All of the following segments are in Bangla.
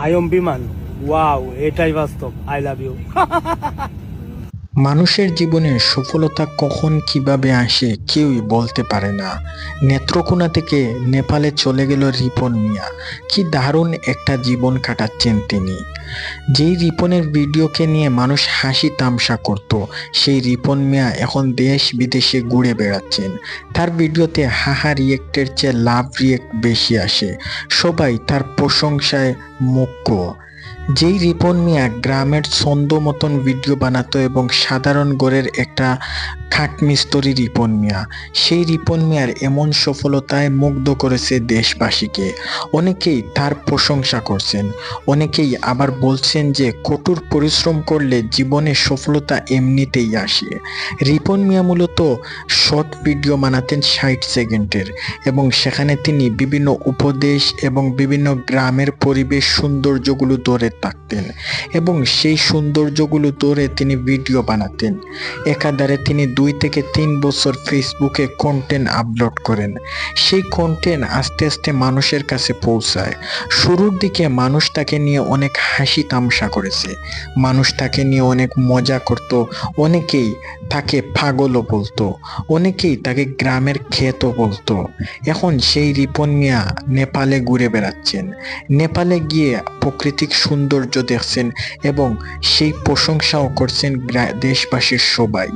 আয়ম বিমান। ওয়াও, এটাই বাস্তব। I love you. মানুষের জীবনে সফলতা কখন কীভাবে আসে কেউই বলতে পারে না। নেত্রকোনা থেকে নেপালে চলে গেল রিপন মিয়া। কি দারুণ একটা জীবন কাটাচ্ছেন তিনি। যেই রিপনের ভিডিওকে নিয়ে মানুষ হাসি তামসা করত, সেই রিপন মিয়া এখন দেশ বিদেশে ঘুরে বেড়াচ্ছেন। তার ভিডিওতে হাহা রিয়েক্টের চেয়ে লাভ রিয়েক্ট বেশি আসে। সবাই তার প্রশংসায় মুখ্য যেই রিপন মিয়া গ্রামের ছন্দ মতন ভিডিও বানাতো এবং সাধারণ গড়ের একটা খাট মিস্তরি রিপন মিয়া, সেই রিপন মিয়ার এমন সফলতায় মুগ্ধ করেছে দেশবাসীকে। অনেকেই তার প্রশংসা করছেন, অনেকেই আবার বলছেন যে কঠোর পরিশ্রম করলে জীবনে সফলতা এমনিতেই আসে। রিপন মিয়া মূলত শর্ট ভিডিও বানাতেন ষাট সেকেন্ডের এবং সেখানে তিনি বিভিন্ন উপদেশ এবং বিভিন্ন গ্রামের পরিবেশ সৌন্দর্যগুলো ধরে থাকতেন এবং সেই সৌন্দর্যগুলো ধরে তিনি ভিডিও বানাতেন। একাধারে তিনি দুই থেকে তিন বছর ফেসবুকে কন্টেন্ট আপলোড করেন। সেই কন্টেন্ট আস্তে আস্তে মানুষের কাছে পৌঁছায়। শুরুর দিকে মানুষ তাকে নিয়ে অনেক হাসি তামসা করেছে। মানুষ তাকে নিয়ে অনেক মজা করত। অনেকেই তাকে পাগলও বলতো। অনেকেই তাকে গ্রামের খেতও বলতো। এখন সেই রিপন মিয়া নেপালে ঘুরে বেড়াচ্ছেন। নেপালে গিয়ে প্রাকৃতিক সৌন্দর্য দেখছেন এবং সেই প্রশংসাও করছেন দেশবাসীর সবাই।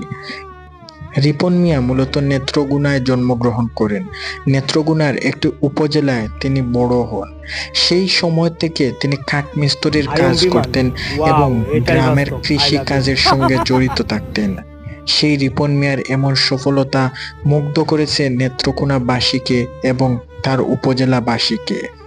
রিপন মিয়া মূলত নেত্রগুনায় জন্মগ্রহণ করেন। নেত্রগুনার একটি উপজেলায় তিনি বড় হন। সেই সময় থেকে তিনি কাঠমিস্ত্রির কাজ করতেন এবং গ্রামের। কৃষি কাজের সঙ্গে জড়িত থাকতেন। সেই রিপন মিয়ার এমন সফলতা মুগ্ধ করেছে নেত্রকোনাবাসীকে এবং তার উপজেলাবাসীকে।